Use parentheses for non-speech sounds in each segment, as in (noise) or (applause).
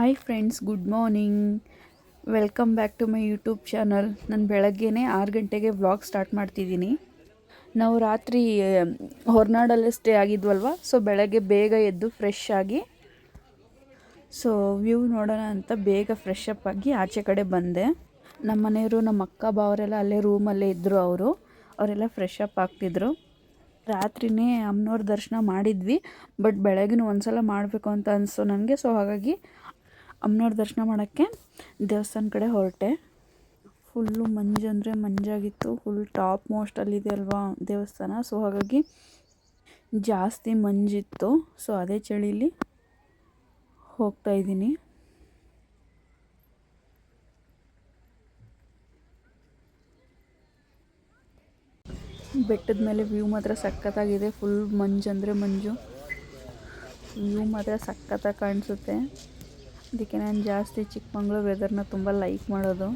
Hi friends good morning welcome back to my YouTube channel ನಾನು ಬೆಳಗ್ಗೆನೇ ಆರು ಗಂಟೆಗೆ ವ್ಲಾಗ್ ಸ್ಟಾರ್ಟ್ ಮಾಡ್ತಿದ್ದೀನಿ. ನಾವು ರಾತ್ರಿ ಹೊರನಾಡಲ್ಲೇ ಸ್ಟೇ ಆಗಿದ್ವಲ್ವ? ಸೊ ಬೆಳಗ್ಗೆ ಬೇಗ ಎದ್ದು ಫ್ರೆಶ್ ಆಗಿ ಸೊ ವ್ಯೂ ನೋಡೋಣ ಅಂತ ಬೇಗ ಫ್ರೆಶ್ ಅಪ್ ಆಗಿ ಆಚೆ ಕಡೆ ಬಂದೆ. ನಮ್ಮ ಮನೆಯವರು ನಮ್ಮ ಅಕ್ಕ ಬಾವರೆಲ್ಲ ಅಲ್ಲೇ ರೂಮಲ್ಲೇ ಇದ್ದರು ಅವರು. ಅವರೆಲ್ಲ ಫ್ರೆಶ್ ಅಪ್ ಆಗ್ತಿದ್ರು. ರಾತ್ರಿನೇ ಅಮ್ಮನವ್ರ ದರ್ಶನ ಮಾಡಿದ್ವಿ. ಬಟ್ ಬೆಳಗಿನ ಒಂದು ಸಲ ಮಾಡಬೇಕು ಅಂತ ಅನಿಸ್ತು ನನಗೆ. ಸೊ ಹಾಗಾಗಿ ಅಮ್ಮನವ್ರ ದರ್ಶನ ಮಾಡೋಕ್ಕೆ ದೇವಸ್ಥಾನ ಕಡೆ ಹೊರಟೆ. ಫುಲ್ಲು ಮಂಜು ಅಂದರೆ ಮಂಜಾಗಿತ್ತು. ಫುಲ್ ಟಾಪ್ ಮೋಸ್ಟ್ ಅಲ್ಲಿದೆ ಅಲ್ವಾ ದೇವಸ್ಥಾನ. ಸೊ ಹಾಗಾಗಿ ಜಾಸ್ತಿ ಮಂಜಿತ್ತು. ಸೊ ಅದೇ ಚಳಿಲಿ ಹೋಗ್ತಾ ಇದ್ದೀನಿ. ಬೆಟ್ಟದ ಮೇಲೆ ವ್ಯೂ ಮಾತ್ರ ಸಖತ್ತಾಗಿದೆ. ಫುಲ್ ಮಂಜು ಅಂದರೆ ಮಂಜು. ವ್ಯೂ ಮಾತ್ರ ಸಖತ್ತಾಗಿ ಕಾಣಿಸುತ್ತೆ. ಅದಕ್ಕೆ ನಾನು ಜಾಸ್ತಿ ಚಿಕ್ಕಮಂಗ್ಳೂರು ವೆದರ್ನ ತುಂಬ ಲೈಕ್ ಮಾಡೋದು.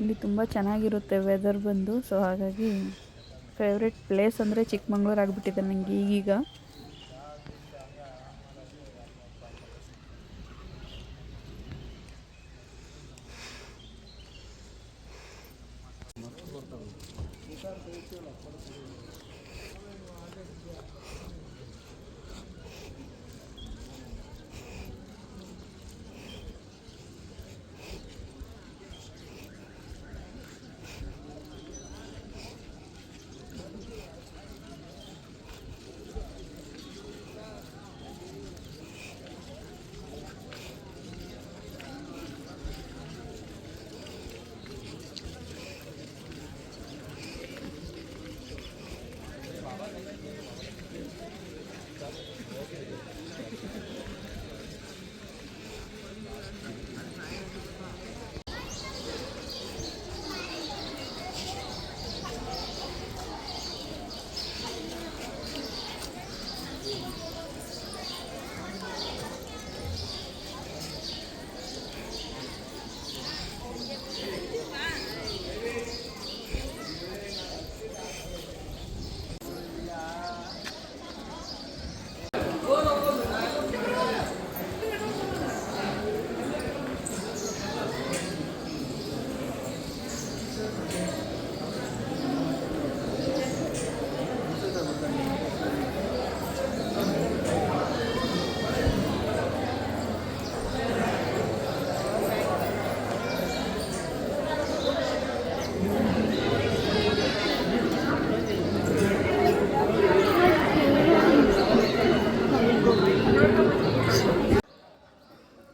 ಇಲ್ಲಿ ತುಂಬ ಚೆನ್ನಾಗಿರುತ್ತೆ ವೆದರ್ ಬಂದು ಸೊ ಹಾಗಾಗಿ ಫೇವ್ರೆಟ್ ಪ್ಲೇಸ್ ಅಂದರೆ ಚಿಕ್ಕಮಂಗ್ಳೂರು ಆಗಿಬಿಟ್ಟಿದೆ ನನಗೆ ಈಗೀಗ.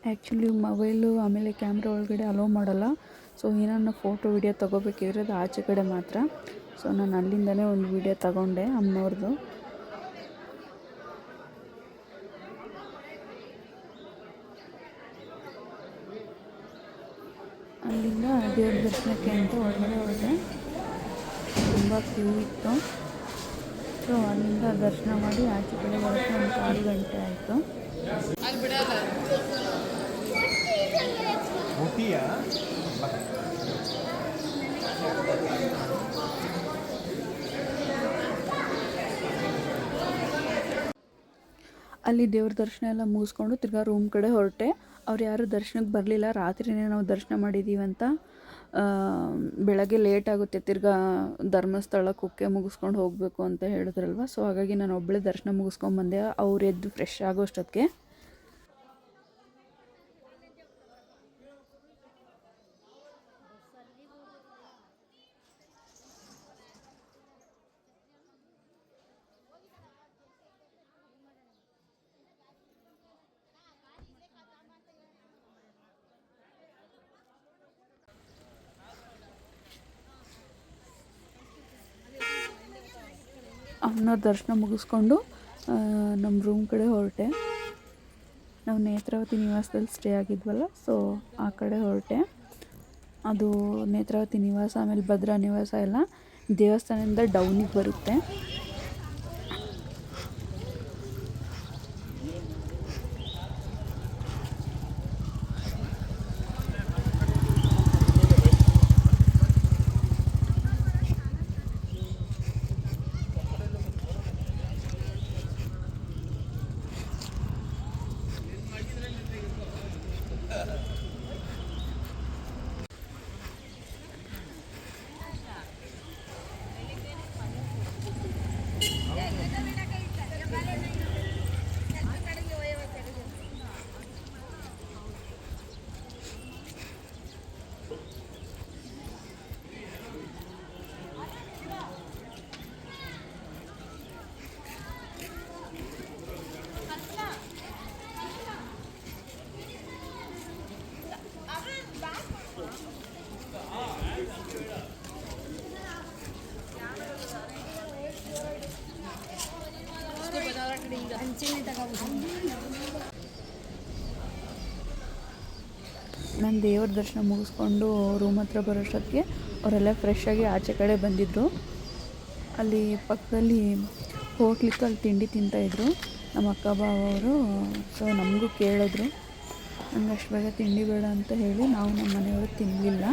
ಆ್ಯಕ್ಚುಲಿ ಮೊಬೈಲು ಆಮೇಲೆ ಕ್ಯಾಮ್ರಾ ಒಳಗಡೆ ಅಲೋ ಮಾಡೋಲ್ಲ. ಸೊ ಏನಾನ ಫೋಟೋ ವಿಡಿಯೋ ತಗೋಬೇಕಿದ್ರೆ ಅದು ಆಚೆ ಕಡೆ ಮಾತ್ರ. ಸೊ ನಾನು ಅಲ್ಲಿಂದನೇ ಒಂದು ವಿಡಿಯೋ ತಗೊಂಡೆ ಅಮ್ಮವ್ರದ್ದು ಅಲ್ಲಿಂದ ದೇವ್ರ ದರ್ಶನಕ್ಕೆ ಅಂತ ಒಳಗಡೆ ಹೋದೆ. ತುಂಬ ಕ್ಯೂ ಇತ್ತು. ಸೊ ಅಲ್ಲಿಂದ ದರ್ಶನ ಮಾಡಿ ಆಚೆ ಕಡೆ ಬರೋಕ್ಕೆ ಒಂದು ಕಾಲು ಗಂಟೆ ಆಯಿತು. ಅಲ್ಲಿ ದೇವ್ರ ದರ್ಶನ ಎಲ್ಲ ಮುಗಿಸ್ಕೊಂಡು ತಿರ್ಗಾ ರೂಮ್ ಕಡೆ ಹೊರಟೆ. ಅವ್ರು ಯಾರು ದರ್ಶನಕ್ಕೆ ಬರಲಿಲ್ಲ. ರಾತ್ರಿನೇ ನಾವು ದರ್ಶನ ಮಾಡಿದ್ದೀವಿ ಅಂತ ಬೆಳಗ್ಗೆ ಲೇಟ್ ಆಗುತ್ತೆ. ತಿರ್ಗಾ ಧರ್ಮಸ್ಥಳ ಕುಕ್ಕೆ ಮುಗಿಸ್ಕೊಂಡು ಹೋಗಬೇಕು ಅಂತ ಹೇಳಿದ್ರಲ್ವ. ಸೊ ಹಾಗಾಗಿ ನಾನು ಒಬ್ಬಳೇ ದರ್ಶನ ಮುಗಿಸ್ಕೊಂಬಂದೆ. ಅವ್ರು ಎದ್ದು ಫ್ರೆಶ್ ಆಗೋಷ್ಟೊತ್ತಿಗೆ ಅಮ್ಮನ ದರ್ಶನ ಮುಗಿಸ್ಕೊಂಡು ನಮ್ಮ ರೂಮ್ ಕಡೆ ಹೊರಟೆ. ನಾವು ನೇತ್ರಾವತಿ ನಿವಾಸದಲ್ಲಿ ಸ್ಟೇ ಆಗಿದ್ವಲ್ಲ ಸೊ ಆ ಕಡೆ ಹೊರಟೆ. ಅದು ನೇತ್ರಾವತಿ ನಿವಾಸ, ಆಮೇಲೆ ಭದ್ರಾ ನಿವಾಸ ಎಲ್ಲ ದೇವಸ್ಥಾನದಿಂದ ಡೌನಿಗೆ ಬರುತ್ತೆ. ನಾನು ದೇವ್ರ ದರ್ಶನ ಮುಗಿಸ್ಕೊಂಡು ರೂಮ್ ಹತ್ರ ಬರೋಷ್ಟೊತ್ತಿಗೆ ಅವರೆಲ್ಲ ಫ್ರೆಶ್ ಆಗಿ ಆಚೆ ಕಡೆ ಬಂದಿದ್ದರು ಅಲ್ಲಿ ಪಕ್ಕದಲ್ಲಿ ಹೋಟ್ಲಿತ್ತು ಅಲ್ಲಿ ತಿಂಡಿ ತಿಂತಾಯಿದ್ರು ನಮ್ಮ ಅಕ್ಕ ಬಾವ ಅವರು ಸೊ ನಮಗೂ ಕೇಳಿದ್ರು. ನಂಗೆ ಅಷ್ಟು ಬೇಗ ತಿಂಡಿ ಬೇಡ ಅಂತ ಹೇಳಿ ನಾವು ನಮ್ಮ ಮನೆಯವರು ತಿನ್ನಲಿಲ್ಲ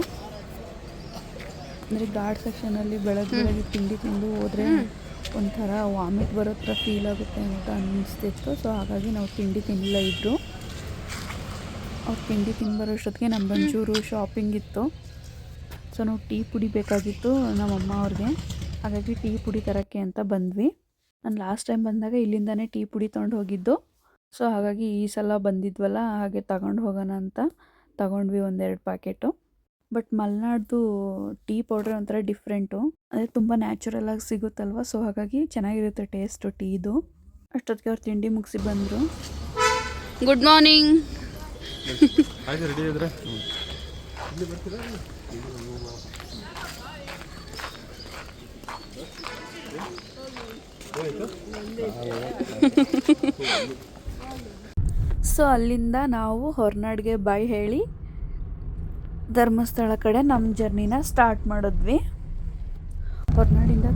ಅಂದರೆ ಗಾರ್ಡ್ ಸೆಕ್ಷನಲ್ಲಿ ಬೆಳಗ್ಗೆ ಬೆಳಗ್ಗೆ ತಿಂಡಿ ತಿಂದು ಹೋದರೆ ಒಂಥರ ವಾಮಿಟ್ ಬರೋ ಥರ ಫೀಲ್ ಆಗುತ್ತೆ ಅಂತ ಅನ್ನಿಸ್ತಿತ್ತು ಸೊ ಹಾಗಾಗಿ ನಾವು ತಿಂಡಿ ತಿನ್ನಲಿಲ್ಲ ಇದ್ದರು ಅವ್ರು ತಿಂಡಿ ತಿನ್ಬರೋಷ್ಟೊತ್ತಿಗೆ ನಮ್ಮ ಒಂಚೂರು ಶಾಪಿಂಗ್ ಇತ್ತು. ಸೊ ನಾವು ಟೀ ಪುಡಿ ಬೇಕಾಗಿತ್ತು ನಮ್ಮಮ್ಮ ಅವ್ರಿಗೆ. ಹಾಗಾಗಿ ಟೀ ಪುಡಿ ತರೋಕ್ಕೆ ಅಂತ ಬಂದ್ವಿ. ನಾನು ಲಾಸ್ಟ್ ಟೈಮ್ ಬಂದಾಗ ಇಲ್ಲಿಂದನೇ ಟೀ ಪುಡಿ ತೊಗೊಂಡು ಹೋಗಿದ್ದು. ಸೊ ಹಾಗಾಗಿ ಈ ಸಲ ಬಂದಿದ್ವಲ್ಲ, ಹಾಗೆ ತಗೊಂಡು ಹೋಗೋಣ ಅಂತ ತಗೊಂಡ್ವಿ ಒಂದೆರಡು ಪ್ಯಾಕೆಟು ಬಟ್ ಮಲೆನಾಡ್ದು ಟೀ ಪೌಡ್ರ್ ಒಂಥರ ಡಿಫ್ರೆಂಟು ಅದೇ ತುಂಬ ನ್ಯಾಚುರಲಾಗಿ ಸಿಗುತ್ತಲ್ವ? ಸೊ ಹಾಗಾಗಿ ಚೆನ್ನಾಗಿರುತ್ತೆ ಟೇಸ್ಟು ಟೀದು. ಅಷ್ಟೊತ್ತಿಗೆ ಅವ್ರು ತಿಂಡಿ ಮುಗಿಸಿ ಬಂದರು. ಗುಡ್ ಮಾರ್ನಿಂಗ್ ಆಯ್ತು ರೆಡಿ ಇದ್ರೆ. ಸೊ, ಅಲ್ಲಿಂದ ನಾವು ಹೊರನಾಡಿಗೆ ಬಾಯ್ ಹೇಳಿ ಧರ್ಮಸ್ಥಳ ಕಡೆ ನಮ್ಮ ಜರ್ನಿನ ಸ್ಟಾರ್ಟ್ ಮಾಡಿದ್ವಿ. ಹೊರನಾಡಿಂದ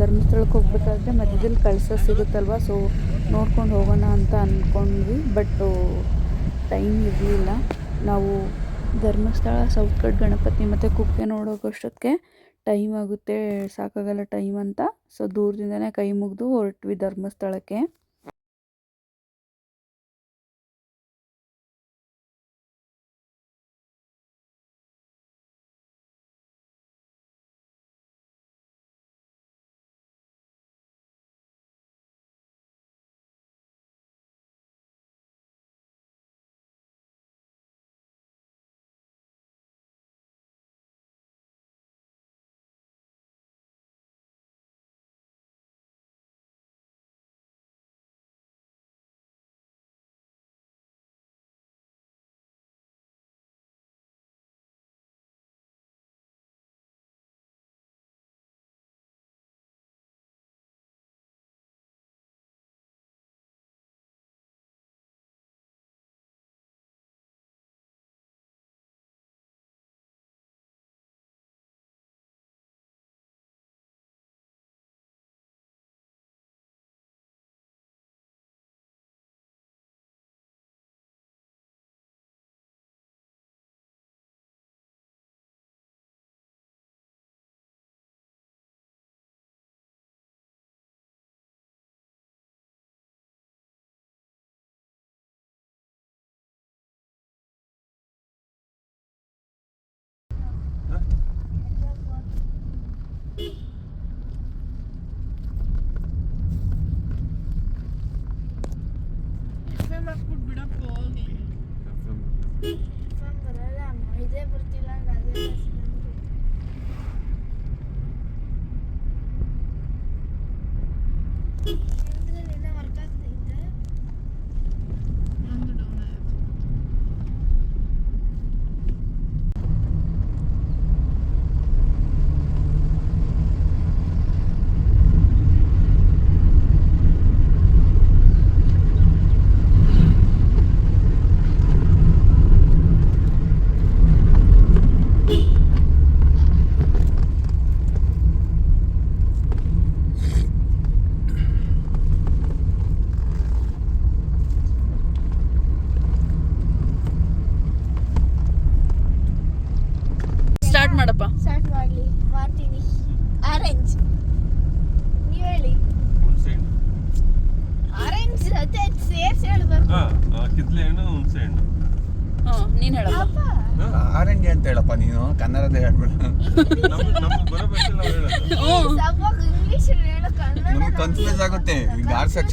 ಧರ್ಮಸ್ಥಳಕ್ಕೆ ಹೋಗ್ಬೇಕಾದ್ರೆ ಮಧ್ಯದಲ್ಲಿ ಕಳಸ ಸಿಗುತ್ತಲ್ವ? ಸೊ ನೋಡ್ಕೊಂಡು ಹೋಗೋಣ ಅಂತ ಅಂದ್ಕೊಂಡ್ವಿ ಬಟ್ಟು ಟೈಮ್ ಇರಲಿಲ್ಲ. ನಾವು ಧರ್ಮಸ್ಥಳ, ಸೌತ್ ಕಟ್ ಗಣಪತಿ ಮತ್ತು ಕುಕ್ಕೆ ನೋಡೋಕಷ್ಟೊತ್ತಿಗೆ ಟೈಮ್ ಆಗುತ್ತೆ. ಸಾಕಾಗಲ್ಲ ಟೈಮ್ ಅಂತ. ಸೊ ದೂರದಿಂದನೇ ಕೈ ಮುಗಿದು ಹೊರಟ್ವಿ ಧರ್ಮಸ್ಥಳಕ್ಕೆ.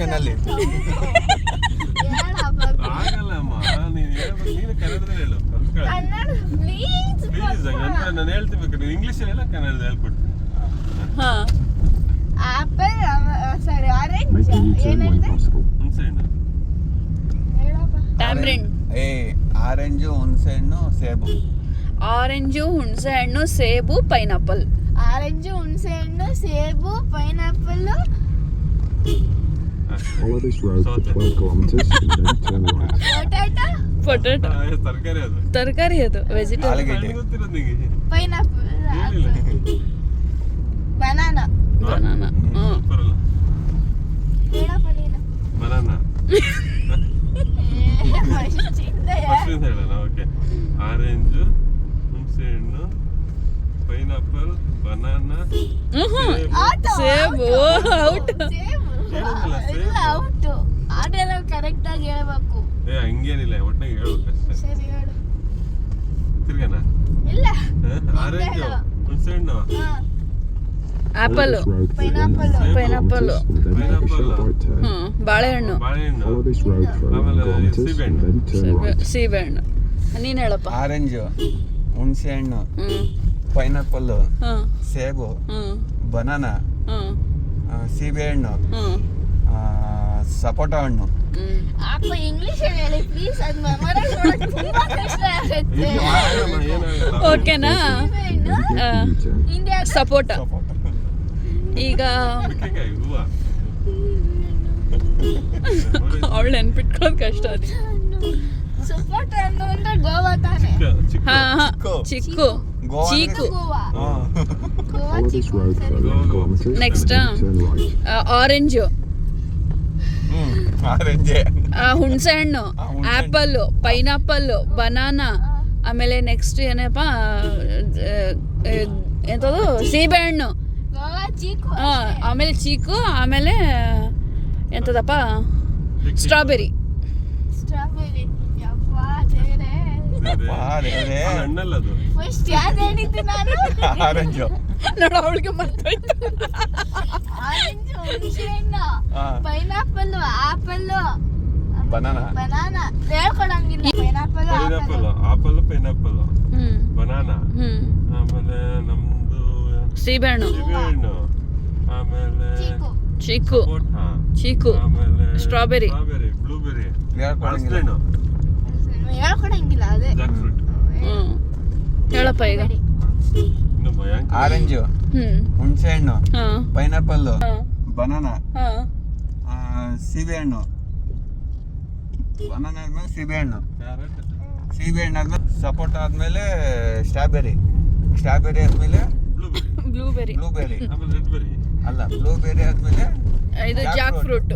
ಗಾರ್ಡ್ ಸೆಕ್ಷನ್ ಅಲ್ಲಿ ಹೇಳಪ್ಪ ಆಗಲ್ಲ ಅಮ್ಮ ನೀನು ಹೇಳ್ಬೇಕು ನೀನು ಕನ್ನಡದಲ್ಲಿ ಹೇಳು ಕಲ್ತ್ಕೊಳ್ಳಿ ಕನ್ನಡ ಪ್ಲೀಸ್ ಪ್ಲೀಸ್ ಹಂಗಂದ್ರೆ ನಾನು ಹೇಳ್ತೀನಿ ಬೇಕಾದ್ರೆ ಇಂಗ್ಲೀಷಲ್ಲಿ ಎಲ್ಲ ಕನ್ನಡದಲ್ಲಿ ಹೇಳ್ಕೊಡ್ತೀನಿ ಹಾಂ ಆಪಲ್ ಸಾರಿ ಆರೆಂಜ್ ಏನ್ ಹೇಳ್ದೆ ಹುಣಸೆ ಹಣ್ಣು ಹೇಳಪ್ಪ ಟ್ಯಾಮ್ರಿನ್ ಏ ಆರೆಂಜು ಹುಣಸೆ ಹಣ್ಣು ಸೇಬು ಆರೆಂಜು ಹುಣಸೆ ಹಣ್ಣು ಸೇಬು ಪೈನಾಪಲ್ ಆರೆಂಜು ಹುಣಸೆ ಹಣ್ಣು ಸೇಬು pineapple Follow this road for 12 kilometers and then turn right. Potato potato ತರಕಾರಿ ಅದು. ತರಕಾರಿ ಅದು ವೆಜಿಟೇಬಲ್ ಆಲೂಗೆಡ್ಡೆ. ಗೊತ್ತಿರೋದು ನಿಮಗೆ. ಪೈನಾಪಲ್ ಬನಾನಾ ಬನಾನ ನೀನು. ಬನಾನಾ (laughs) ಫಸ್ಟ್ ಓಕೆ ಆರೆಂಜ್ ಹುಣಸೆ ಹಣ್ಣು ಪೈನಾಪಲ್ ಬನಾನಾ ಆಟೋ ಸೇಬು ಔಟ್ ಹೇಳಿದ್ನಲ್ಲ, ಎಲ್ಲ ಸೇಬು. ಔಟು ಆಟೆಲ್ಲ ಕರೆಕ್ಟ್ ಆಗಿ ಹೇಳ್ಬೇಕು. ಏ ಹಂಗೇನಿಲ್ಲ ಒಟ್ನಾಗ ಹೇಳ್ಬೇಕು ಅಷ್ಟೇ. ಸರಿ ಹೇಳು. ತಿರ್ಗನ? ಇಲ್ಲ. ಆರೆಂಜ್ ಹುಣಸೆ ಹಣ್ಣು ಹಾ? Apple this road for Pineapple. 1 Pineapple. kilometers and then make a Pineapple. sharp right turn. ಹ್ಞೂ ಬಾಳೆಹಣ್ಣು. ಬಾಳೆಹಣ್ಣು Follow this road for 11 ಆಮೇಲೆ ಸೀಬೆಹಣ್ಣು. and then turn ಸೀಬೆ right. ಸೀಬೆಹಣ್ಣು. ನೀನು ಹೇಳಪ್ಪ. ಆರೆಂಜು ಹುಣಸೆ ಹಣ್ಣು ಹ್ಞೂ ಪೈನಾಪಲ್ ಸೇಬು ಹ್ಞೂ ಬನಾನಾ ಹ್ಞೂ ಸೀಬೆ ಹಣ್ಣು ಸಪೋಟ ಹಣ್ಣು. ಅಪ್ಪ ಇಂಗ್ಲಿಷ್ ಹೇಳಿ? ಪ್ಲೀಸ್ ಅದು ಮೆಮೊರೈಸ್ ಮಾಡೋಕೆ ತುಂಬಾ ಕಷ್ಟ ಆಗುತ್ತೆ. ಇಲ್ಲಿ ಮಾಡೋಣ, ಏನಾಗಲ್ಲ. ಓಕೆನಾ U-turn. ಸಪೋಟ. ಈಗ ಅವಳು ನೆನ್ಪಿಟ್ಕೊಳ್ಳೋದು ಕಷ್ಟ ಅದು ಸಪೋಟ ಅಂದ್ರೆ ಗೋವಾ ತಾನೆ. ಹಾ ಹಾ. ಚಿಕ್ಕು. ಚಿಕ್ಕು ಗೋವಾ ಚೀಕು ಗೋವಾ ಹ್ಮ್. Goa Follow this chikoo road for ಸರಿ 11 kilometers Next, and then turn right. Orange ಹ್ಮ್ ಆರೆಂಜೆ ಹುಣಸೆ ಹಣ್ಣು ಆ, ಹುಣ್ಸೆ ಹಣ್ಣು. ಆ್ಯಪಲ್ಲು ಪೈನಾಪಲ್ಲು ಬನಾನಾ ಆಮೇಲೆ ನೆಕ್ಸ್ಟ್ ಏನಪ್ಪ ಎಂಥದ್ದು ಸೀಬೆಹಣ್ಣು ಗೋವಾ ಚಿಕ್ಕು ಆ, ಆಮೇಲೆ ಚೀಕು ಆಮೇಲೆ ಎಂಥದಪ್ಪ ಸ್ಟ್ರಾಬೆರಿ ಸ್ಟ್ರಾಬೆರಿ ಹಣ್ಣಲ್ಲ ಅದು. ಫಸ್ಟ್ ಯಾವ್ದು ಹೇಳಿದ್ದು ನಾನು? ಆರೆಂಜು. ನೋಡು ಅವಳಿಗೆ ಮರ್ತೋಯ್ತು. ಆರೆಂಜ್ ಹುಣಸೆ ಹಣ್ಣು ಹಾ. ಪೈನಾಪಲ್ ಆಪಲ್ ಬನಾನಾ ಬನಾನಾ ಹೇಳ್ಕೊಡಂಗಿಲ್ಲ. ಪೈನಾಪಲ್ ಪೈನಾಪಲ್ ಆಪಲ್ ಪೈನಾಪಲ್ ಹ್ಞೂ ಬನಾನಾ ಹ್ಮ್. ಆಮೇಲೆ ನಮ್ದು ಸೀಬೆಹಣ್ಣು. ಆಮೇಲೆ ಚೀಕು. ಸಪೋಟ. ಚೀಕು. ಆಮೇಲೆ. Strawberry blueberry. ಹಣ್ಣು ಹೇಳ್ಕೊಡಂಗಿಲ್ಲ ಅದೇ. ಜಾಕ್ ಫ್ರೂಟ್ ಹ್ಞೂ ಹೇಳಪ್ಪ ಈಗ. ಇನ್ನು ಭಯಂಕರ ಆರೆಂಜು. ಹುಣಸೆ ಹಣ್ಣು. ಹಾಂ. ಪೈನಾಪಲ್ ಹಾಂ. ಬನಾನಾ ಹಾಂ. ಸೀಬೆ ಹಣ್ಣು. ಬನಾನಾ ಆದ್ಮೇಲೆ ಸೀಬೆ ಹಣ್ಣು. ಕ್ಯಾರೆಟ್ ಸೀಬೆ ಹಣ್ಣು ಆದ್ಮೇಲೆ ಸಪೋಟ ಆದ್ಮೇಲೆ ಸ್ಟ್ರಾಬೆರಿ ಸ್ಟ್ರಾಬೆರಿ ಆದ್ಮೇಲೆ ಬ್ಲೂಬೆರಿ ಬ್ಲೂಬೆರಿ ಬ್ಲೂಬೆರಿ ಆಮೇಲೆ ರೆಡ್ ಬೆರಿ ಅಲ್ಲ ಬ್ಲೂಬೆರಿ ಆದ್ಮೇಲೆ ಇದು ಜಾಕ್ ಫ್ರೂಟ್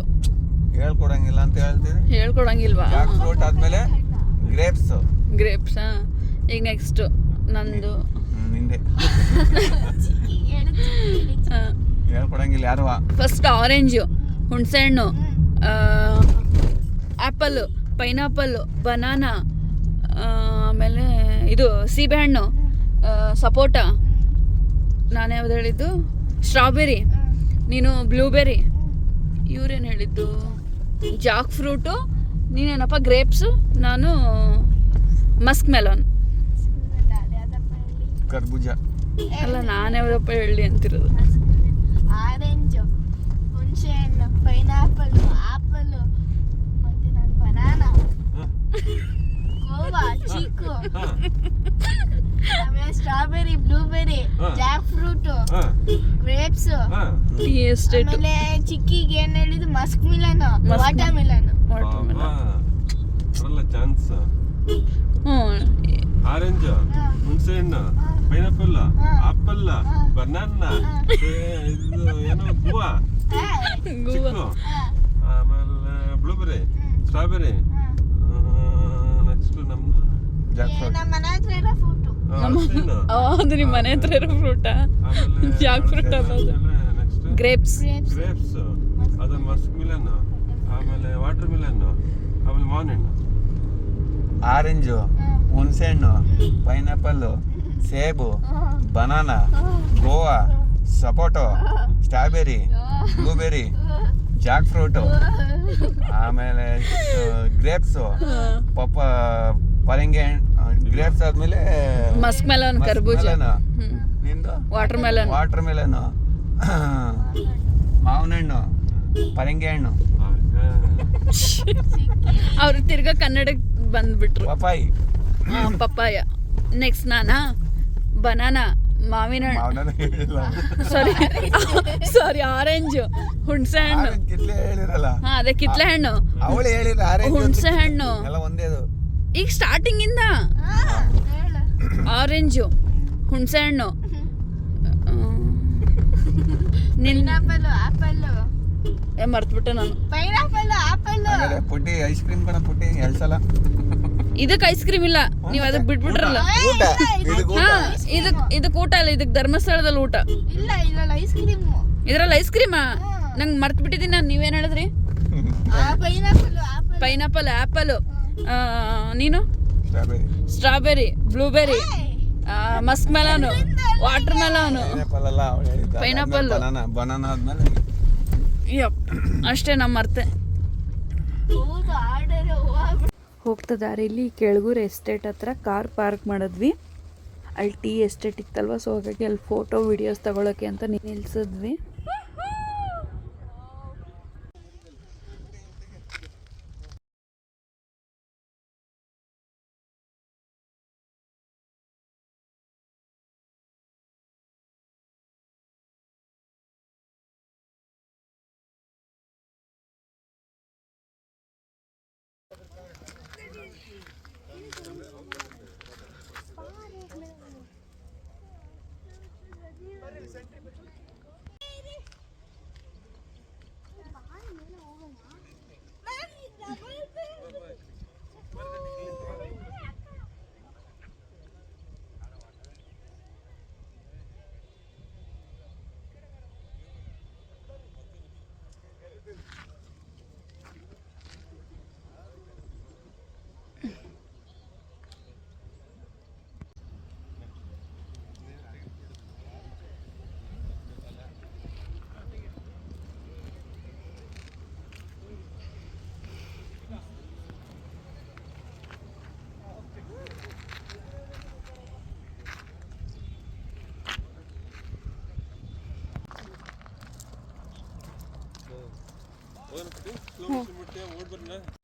ಹೇಳ್ಕೊಡಂಗಿಲ್ಲ ಅಂತ ಹೇಳ್ತೀವಿ. ಹೇಳ್ಕೊಡಂಗಿಲ್ವಾ? ಜಾಕ್ ಫ್ರೂಟ್ ಆದ್ಮೇಲೆ ಗ್ರೇಪ್ಸ್ ಗ್ರೇಪ್ಸ್ ಈಗ ನೆಕ್ಸ್ಟ್ ನಂದು. ನಿಂದೆ. ಹೇಳ್ಕೊಡಂಗಿಲ್ಲ ಯಾರು ಫಸ್ಟ್ ಆರೆಂಜು ಹುಣಸೆಹಣ್ಣು ಆ್ಯಪಲ್ಲು ಪೈನಾಪಲ್ ಬನಾನಾ ಆಮೇಲೆ ಇದು ಸೀಬೆಹಣ್ಣು ಸಪೋಟ. ನಾನು ಯಾವ್ದು ಹೇಳಿದ್ದು? ಸ್ಟ್ರಾಬೆರಿ ನೀನು ಬ್ಲೂಬೆರಿ ಇವ್ರೇನು ಹೇಳಿದ್ದು? ಜಾಕ್ ಫ್ರೂಟು ನೀನೇನಪ್ಪ ಗ್ರೇಪ್ಸು ನಾನು ಮಸ್ಕ್ ಮೆಲೋನ್ ಕರ್ಬೂಜ. ಅಲ್ಲ ನಾನು ಯಾವ್ದಪ್ಪ ಹೇಳಿ ಅಂತಿರೋದು. ಆರೆಂಜ್ ಹುಣಸೆ ಹಣ್ಣು ಪೈನಾಪಲ್ ಆಪಲ್ ಮತ್ತೆ ನಾನು ಬನಾನ ಗೋವಾ ಚೀಕು. ಆಮೇಲೆ ಸ್ಟ್ರಾಬೆರಿ ಬ್ಲೂಬೆರಿ. ಜಾಕ್ ಫ್ರೂಟ್ ಹಾ. ಗ್ರೇಪ್ಸ್ ಆಮೇಲೆ ಚಿಕ್ಕಿಗೆ ಏನು ಹೇಳಿದ್ದು? Muskmelon watermelon watermelon chance ಹ್ಞೂ. ಆರೆಂಜ್ ಹುಣಸೆ ಹಣ್ಣು ಪೈನಾಪಲ್ ಆಪಲ್ ಬನಾನಾ ಇದು ಏನೋ ಗುವಾ ಚಿಕ್ಕು. ಆಮೇಲೆ ಬ್ಲೂಬೆರಿ ಸ್ಟ್ರಾಬೆರಿ ನೆಕ್ಸ್ಟ್ ನಮ್ದು ಜಾಕ್ ಫ್ರೂಟ್ ನಮ್ಮ ಮನೆ ಹತ್ರ ಇರೋ ಫ್ರೂಟು ಆ, ಹಲಸಿನ. ಅದು ನಿಮ್ಮ ಮನೆ ಹತ್ರ ಇರೋ ಫ್ರೂಟಾ ಜಾಕ್ ಫ್ರೂಟ್ ಅನ್ನೋದು ನೆಕ್ಸ್ಟ್ ಗ್ರೇಪ್ಸ್ ಗ್ರೇಪ್ಸ್ ಗ್ರೇಪ್ಸ್ ಅದು ಮಸ್ಕ್ ಮಿಲನ್ ಆಮೇಲೆ ವಾಟರ್ ಮಿಲನ್ ಆಮೇಲೆ ಮಾವಿನ ಹಣ್ಣು. ಆರೆಂಜು ಹುಣಸೆ ಹಣ್ಣು ಪೈನಾಪಲ್ ಸೇಬು banana guava sapota strawberry blueberry jackfruit ಆಮೇಲೆ ಗ್ರೇಪ್ಸು ಪಪ್ಪ ಪರಂಗಿ ಗ್ರೇಪ್ಸ್ ಆದಮೇಲೆ ಮಸ್ಕ್ ಮೆಲನ್ ಕರ್ಬೂಜ. ನಿಂದು? ವಾಟರ್ ಮೆಲನ್ ವಾಟರ್ ಮೆಲನ್ ಮಾವಿನ ಹಣ್ಣು ಪರಂಗಿ ಹಣ್ಣು. ಅವ್ರು ತಿರ್ಗಾ ಕನ್ನಡಕ್ಕೆ ಬಂದ್ಬಿಟ್ರು. ಹಾಂ ಪಪ್ಪಾಯ. ನೆಕ್ಸ್ಟ್ ನಾನಾ? ಬನಾನಾ ಮಾವಿನ ಸಾರಿ ಸಾರಿ ಆರೆಂಜ್ ಹುಣಸೆ ಹಣ್ಣು. ಆರೆಂಜ್ ಕಿತ್ಲೆ ಹೇಳಿರಲ್ಲ. ಹಾ ಅದೇ ಕಿತ್ಲೆ ಹಣ್ಣು. ಹುಣಸೆ ಹೇಳಿರ ಆರೆಂಜ್ ಹುಣ್ಸೆ ಹಣ್ಣು. ಈಗ ಸ್ಟಾರ್ಟಿಂಗ್ ಇಂದ. ಆರೆಂಜ್ ಆರೆಂಜು ಹುಣಸೆ ಹಣ್ಣು. ನಿನ್ನ ಪೈನಾಪಲ್ ಆಪಲ್ ಮರ್ತ್ಬಿಟ್ಟೆ ನಾನು. Pineapple apple. ಪುಟ್ಟಿ ಐಸ್ ಕ್ರೀಮ್ ಕಣ ಪುಟ್ಟಿ ಎರಡ್ ಸಲ. ಇದಕ್ಕೆ ಐಸ್ ಕ್ರೀಮ್ ಇಲ್ಲ. ನೀವು ಅದಕ್ಕೆ ಬಿಟ್ಬಿಟ್ರಲ್ಲ. ಹಾ ಇದಕ್ ಇದಕ್ಕೆ ಊಟ ಅಲ್ಲ ಇದಕ್ಕೆ ಧರ್ಮಸ್ಥಳದಲ್ಲಿ ಊಟ. ಇಲ್ಲ ಇದ್ರಲ್ಲಿ ಐಸ್ ಕ್ರೀಮ್ ಇದ್ರಲ್ಲಿ ಐಸ್ ಕ್ರೀಮಾ ನಂಗೆ ಮರ್ತು ಬಿಟ್ಟಿದ್ದೀನಿ ನಾನು ನೀವೇನ್ ಹೇಳಿದ್ರಿ? Pineapple apple. ನೀನು? Strawberry strawberry blueberry muskmelon watermelon pineapple banana ಆದ್ಮೇಲೆ ಯಪ್ ಅಷ್ಟೇ ನಮ್ಮ ಇಲ್ಲಿ ಕೆಳಗೂರ್ ಹೋಗ್ತಾ ದಾರಿಲಿ ಕೆಳಗೂರು ಎಸ್ಟೇಟ್ ಹತ್ರ ಕಾರ್ ಪಾರ್ಕ್ ಮಾಡಿದ್ವಿ. ಅಲ್ಲಿ ಟೀ ಎಸ್ಟೇಟ್ ಇತ್ತಲ್ವ ಸೊ ಹಾಗಾಗಿ ಅಲ್ಲಿ ಫೋಟೋ ವಿಡಿಯೋಸ್ ತಗೊಳಕ್ಕೆ ಅಂತ ನಿಲ್ಸಿದ್ವಿ. 어.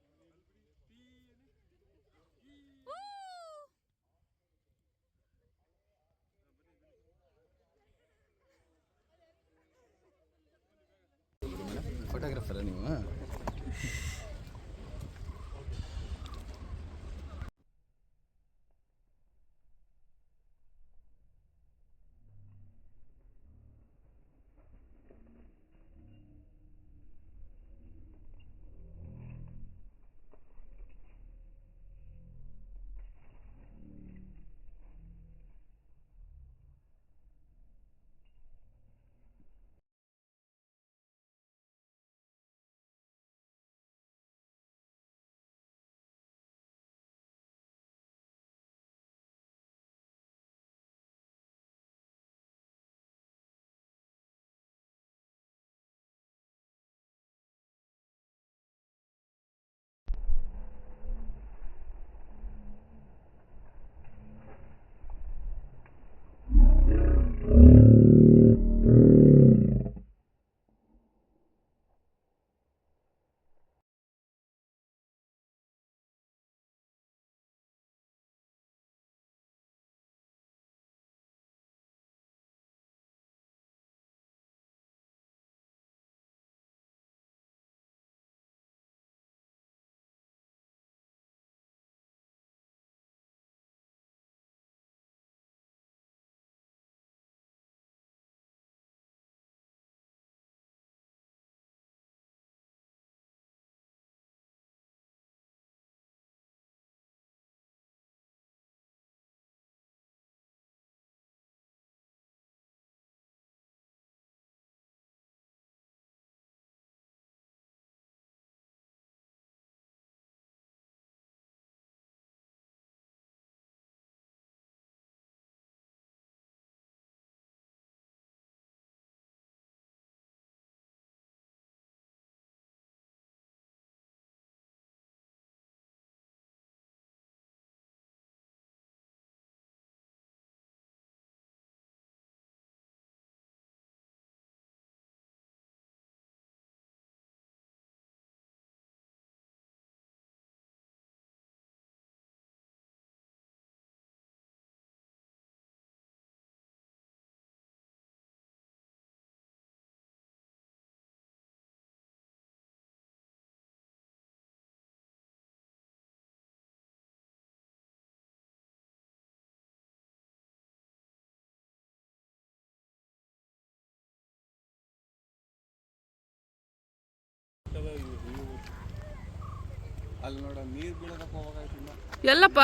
ಎಲ್ಲಪ್ಪ?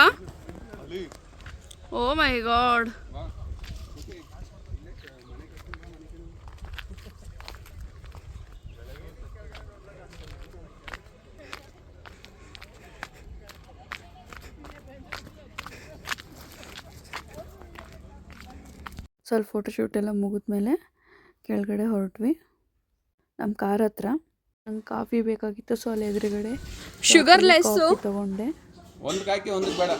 ಓ ಮೈ ಗಾಡ್. ಸ್ವಲ್ಪ ಫೋಟೋಶೂಟ್ ಎಲ್ಲ ಮುಗಿದ್ಮೇಲೆ ಕೆಳಗಡೆ ಹೊರಟ್ವಿ. ನಮ್ಮ ಕಾರ್ ಹತ್ರ. ನಂಗೆ ಕಾಫಿ ಬೇಕಾಗಿತ್ತು ಸೊ ಅಲ್ಲಿ ಎದುರುಗಡೆ ಶುಗರ್ಲೆಸ್ಸು ತಗೊಂಡೆ. ಒಂದು ಕಾಕಿ ಒಂದಕ್ಕೆ ಬೇಡ.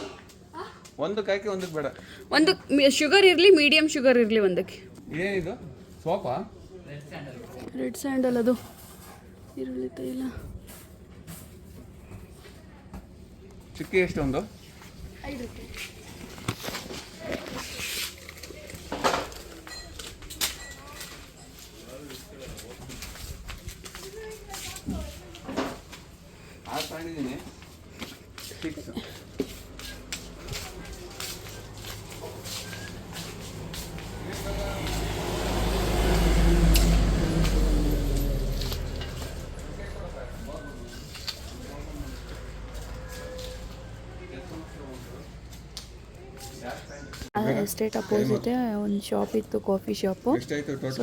ಒಂದು ಕಾಕಿ ಒಂದಕ್ಕೆ ಬೇಡ. ಒಂದು ಶುಗರ್ ಇರಲಿ ಮೀಡಿಯಂ ಶುಗರ್ ಇರಲಿ ಒಂದಕ್ಕೆ. ಏನಿದು? ಸೋಪಾ? ರೆಡ್ ಸ್ಯಾಂಡಲ್ ಅದು. ಈರುಳ್ಳಿ ತೈಲ ಚಿಕ್ಕಿ ಎಷ್ಟು ಒಂದು ಆರು ತಗೊಂಡಿದ್ದೀನಿ ಸಿಕ್ಸ್ ಎಸ್ಟೇಟ್ ಅಪೋಸಿಟೇ ಒಂದು ಶಾಪ್ ಇತ್ತು ಕಾಫಿ ಶಾಪು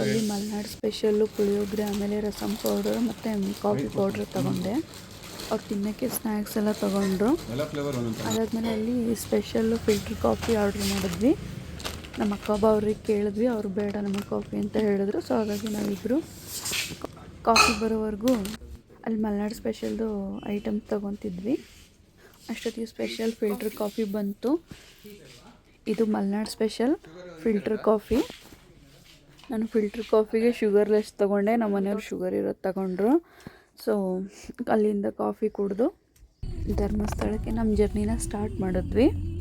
ಅಲ್ಲಿ ಮಲೆನಾಡು ಸ್ಪೆಷಲ್ಲು ಪುಳಿಯೋಗರೆ ಆಮೇಲೆ ರಸಮ್ ಪೌಡರ್ ಮತ್ತು ಕಾಫಿ ಪೌಡ್ರ್ ತೊಗೊಂಡೆ. ಅವ್ರು ತಿನ್ನೋಕ್ಕೆ ಸ್ನ್ಯಾಕ್ಸ್ ಎಲ್ಲ ತೊಗೊಂಡ್ರು. ಅದಾದಮೇಲೆ ಅಲ್ಲಿ ಸ್ಪೆಷಲ್ಲು ಫಿಲ್ಟರ್ ಕಾಫಿ ಆರ್ಡ್ರ್ ಮಾಡಿದ್ವಿ. ನಮ್ಮ ಅಕ್ಕ ಒಬ್ಬ ಅವ್ರಿಗೆ ಕೇಳಿದ್ವಿ ಅವ್ರು ಬೇಡ ನಮಗೆ ಕಾಫಿ ಅಂತ ಹೇಳಿದ್ರು. ಸೊ ಹಾಗಾಗಿ ನಾವಿಬ್ಬರು ಕಾಫಿ ಬರೋವರೆಗೂ ಅಲ್ಲಿ ಮಲೆನಾಡು ಸ್ಪೆಷಲ್ದು ಐಟಮ್ ತೊಗೊತಿದ್ವಿ. ಅಷ್ಟೊತ್ತಿಗೆ ಸ್ಪೆಷಲ್ ಫಿಲ್ಟರ್ ಕಾಫಿ ಬಂತು. ಇದು ಮಲೆನಾಡು ಸ್ಪೆಷಲ್ ಫಿಲ್ಟರ್ ಕಾಫಿ ನಾನು ಫಿಲ್ಟರ್ ಕಾಫಿಗೆ ಶುಗರ್ಲೆಸ್ ತೊಗೊಂಡೆ. ನಮ್ಮ ಮನೆಯವ್ರು ಶುಗರ್ ಇರೋದು ತಗೊಂಡ್ರು. ಸೊ ಅಲ್ಲಿಂದ ಕಾಫಿ ಕುಡಿದು ಧರ್ಮಸ್ಥಳಕ್ಕೆ ನಮ್ಮ ಜರ್ನಿನ ಸ್ಟಾರ್ಟ್ ಮಾಡಿದ್ವಿ.